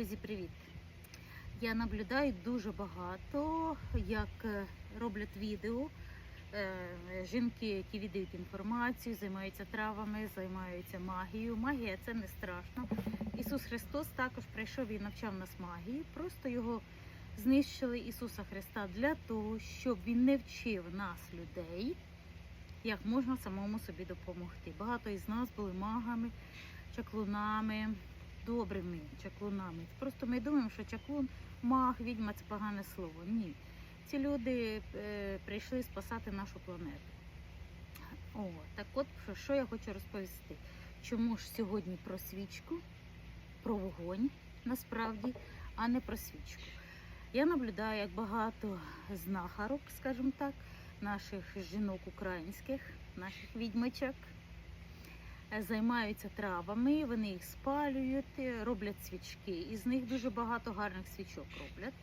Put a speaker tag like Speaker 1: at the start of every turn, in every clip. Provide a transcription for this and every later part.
Speaker 1: Друзі, привіт! Я наблюдаю дуже багато, як е, роблять відео. е, Жінки, які віддають інформацію, займаються травами, займаються магією. Магія це не страшно. Ісус Христос також прийшов і навчав нас магії. Просто його знищили Ісуса Христа для того, щоб він не вчив нас, людей, як можна самому собі допомогти. Багато із нас були магами, чаклунами, добрими чаклунами. Просто ми думаємо, що чаклун, маг, відьма це погане слово. Ні. Ці люди е, прийшли спасати нашу планету. О, так от про що я хочу розповісти. Чому ж сьогодні про свічку, про вогонь насправді, а не про свічку. Я наблюдаю, як багато знахарок, скажімо так, наших жінок українських, наших відьмачок, е, займаються травами, вони їх спалюють, е, роблять свічки. Із них дуже багато гарних свічок роблять.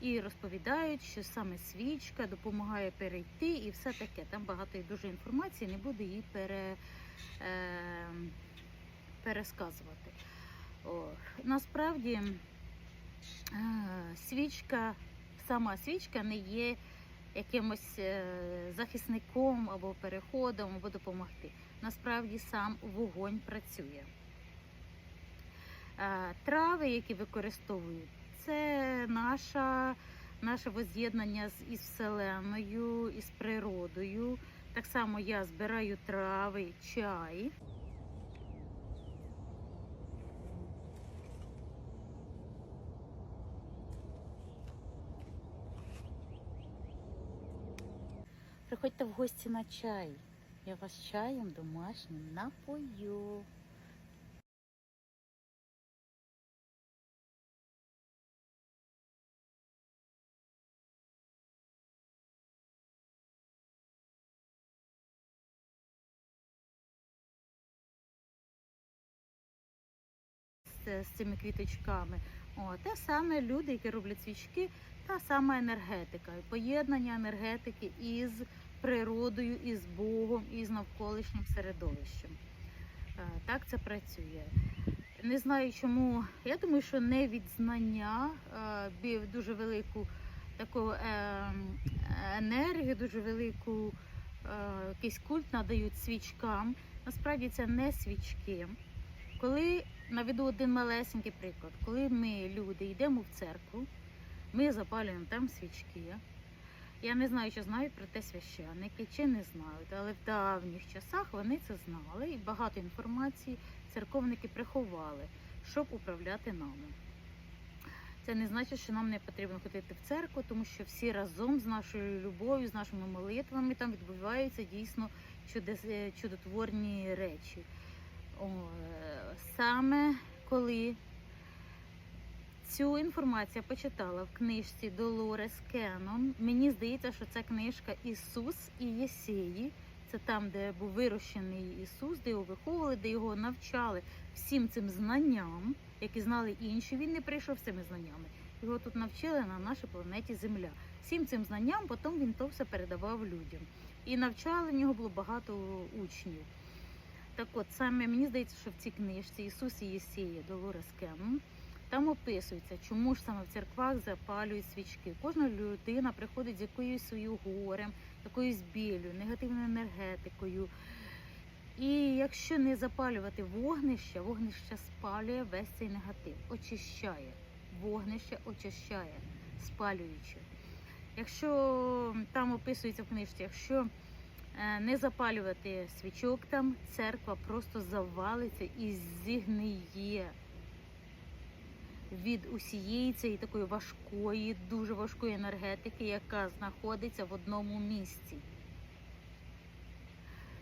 Speaker 1: І розповідають, що саме свічка допомагає перейти і все таке. Там багато і дуже інформації, не буду її пере, е, пересказувати. О, насправді е, свічка, сама свічка не є якимось е, захисником або переходом, або допомогти. Насправді сам вогонь працює. Е, Трави, які використовують, це наша, наше воз'єднання із Вселеною, із природою. Так само я збираю трави, чай. Приходьте в гості на чай. Я вас чаєм домашнім напою. з, цими квіточками. О, те саме люди, які роблять свічки, та сама енергетика, поєднання енергетики із природою, із Богом, із навколишнім середовищем. Е, Так це працює. Не знаю чому. Я думаю, що не від знання е, дуже велику таку е, енергію, дуже велику якийсь культ надають свічкам. Насправді це не свічки. Коли наведу один малесенький приклад, коли ми, люди, йдемо в церкву, ми запалюємо там свічки. Я не знаю, чи знають про те священники, чи не знають, але в давніх часах вони це знали і багато інформації церковники приховали, щоб управляти нами. Це не значить, що нам не потрібно ходити в церкву, тому що всі разом з нашою любов'ю, з нашими молитвами там відбуваються дійсно е, чудотворні речі. Е, саме коли цю інформацію почитала в книжці Долорес Кеннон, мені здається, що це книжка Ісус і Єсеї. Це там, де був вирощений Ісус, де його виховували, де його навчали всім цим знанням, які знали інші. Він не прийшов цими знаннями. Його тут навчили на нашій планеті Земля. Всім цим знанням потім він то все передавав людям. І навчали в нього було багато учнів. Так от саме мені здається, що в цій книжці Ісус і Єсія Долорес Кеннон, там описується, чому ж саме в церквах запалюють свічки. Кожна людина приходить з якоюсь своїм горем, якоюсь біллю, негативною енергетикою. І якщо не запалювати вогнище, вогнище спалює весь цей негатив, очищає. Вогнище очищає, спалюючи. Якщо там описується в книжці, якщо е, не запалювати свічок там, церква просто завалиться і зігниє від усієї цієї такої важкої, дуже важкої енергетики, яка знаходиться в одному місці.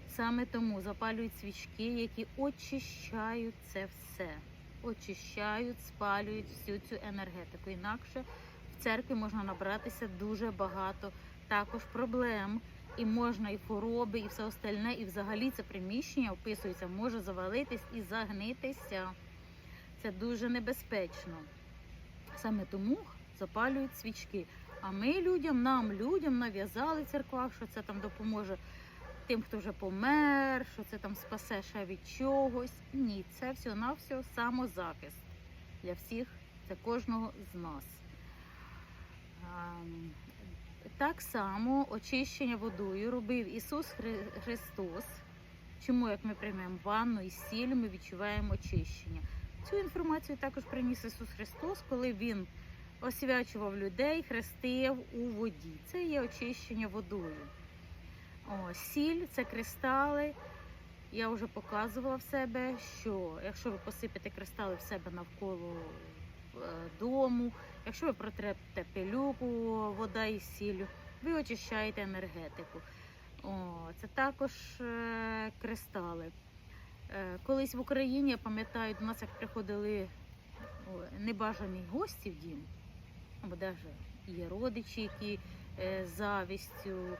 Speaker 1: Саме тому запалюють свічки, які очищають це все. Очищають, спалюють всю цю енергетику. Інакше в церкві можна набратися дуже багато також проблем. І можна і хвороби, і все остальне, і взагалі це приміщення описується, може завалитись і загнитися. Це дуже небезпечно. Саме тому запалюють свічки. А ми людям, нам, людям нав'язали в церквах, що це там допоможе тим, хто вже помер, що це там спасе ще від чогось. Ні, це все на все самозахист для всіх Це кожного з нас. Так само очищення водою робив Ісус Хри- Христос. Чому, як ми приймемо ванну і сіль, ми відчуваємо очищення. Цю інформацію також приніс Ісус Христос, коли Він освячував людей, хрестив у воді. Це є очищення водою. О, сіль це кристали. Я вже показувала в себе, що якщо ви посипете кристали в себе навколо е, дому, якщо ви протрете пилюку, вода і сіллю, ви очищаєте енергетику. О, це також е, кристали. Е, колись в Україні, я пам'ятаю, до нас як приходили небажані гості в дім, або навіть є родичі, які е, з завістю.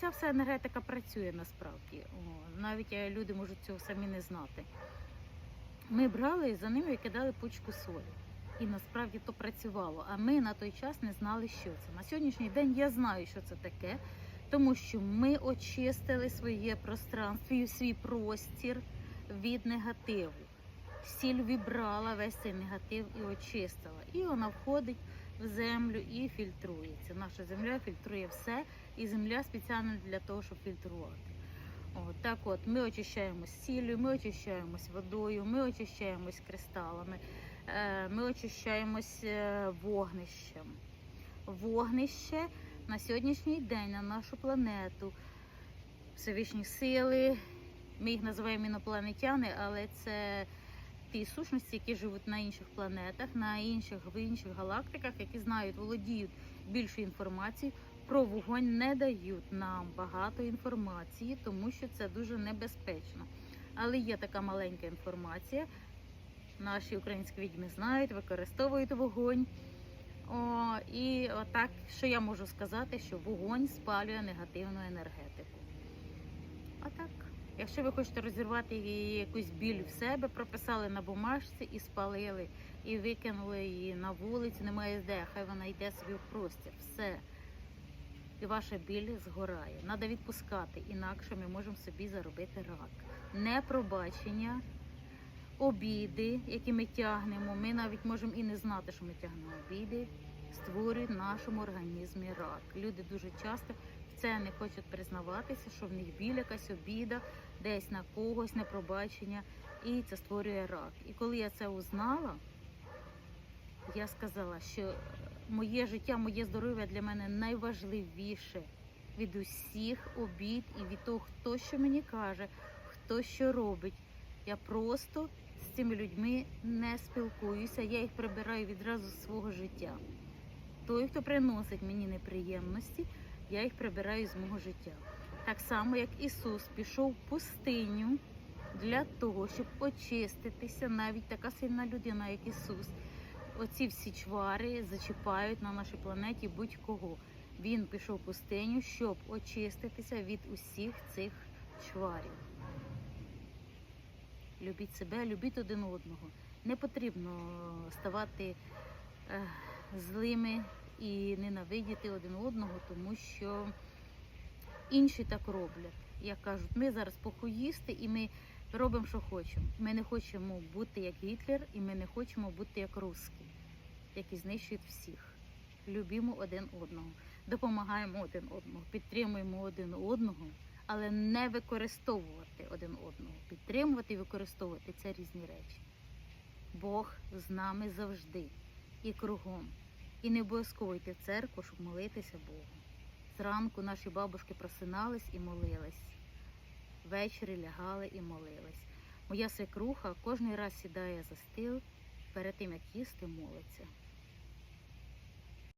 Speaker 1: Ця вся енергетика працює насправді. Навіть е, люди можуть цього самі не знати. Ми брали за ними і кидали пучку солі. І насправді то працювало. А ми на той час не знали, що це. На сьогоднішній день я знаю, що це таке, тому що ми очистили своє пространство свій простір від негативу. Сіль вібрала весь цей негатив і очистила. І вона входить в землю і фільтрується. Наша земля фільтрує все, і земля спеціально для того, щоб фільтрувати. От, так от, ми очищаємось сіллю, ми очищаємось водою, ми очищаємось кристалами, е, ми очищаємось е, вогнищем. Вогнище на сьогоднішній день на нашу планету. Всевишні сили, ми їх називаємо інопланетяни, але це ті сущності, які живуть на інших планетах, на інших в інших галактиках, які знають, володіють більшою інформацією. Про вогонь не дають нам багато інформації, тому що це дуже небезпечно. Але є така маленька інформація. Наші українські відьми знають, використовують вогонь. О, і отак, що я можу сказати, що вогонь спалює негативну енергетику. А так, якщо ви хочете розірвати її якусь біль в себе, прописали на бумажці і спалили, і викинули її на вулицю, немає де, хай вона йде собі в простір. Все. І ваша біль згорає. Треба відпускати, інакше ми можемо собі заробити рак. Непробачення, обіди, які ми тягнемо. Ми навіть можемо і не знати, що ми тягнемо обіди, створюють в нашому організмі рак. Люди дуже часто в це не хочуть признаватися, що в них біль, якась обіда, десь на когось непробачення, і це створює рак. І коли я це узнала, я сказала, що моє життя, моє здоров'я для мене найважливіше від усіх обід і від того, хто що мені каже, хто що робить. Я просто з цими людьми не спілкуюся, я їх прибираю відразу з свого життя. Той, хто приносить мені неприємності, я їх прибираю з мого життя. Так само, як Ісус пішов в пустиню для того, щоб очиститися, навіть така сильна людина, як Ісус. Оці всі чвари зачіпають на нашій планеті будь-кого. Він пішов в пустиню, щоб очиститися від усіх цих чварів. Любіть себе, любіть один одного. Не потрібно ставати е, злими і ненавидіти один одного, тому що інші так роблять. Як кажуть, ми зараз похуїсти і ми робимо, що хочемо. Ми не хочемо бути як Гітлер, і ми не хочемо бути як русські, які знищують всіх. Любімо один одного, допомагаємо один одного, підтримуємо один одного, але не використовувати один одного. Підтримувати і використовувати це різні речі. Бог з нами завжди і кругом. І не обов'язково йти в церкву, щоб молитися Богу. Зранку наші бабушки просинались і молились. Ввечері лягали і молились. Моя свекруха кожен раз сідає за стіл, перед тим як їсти молиться.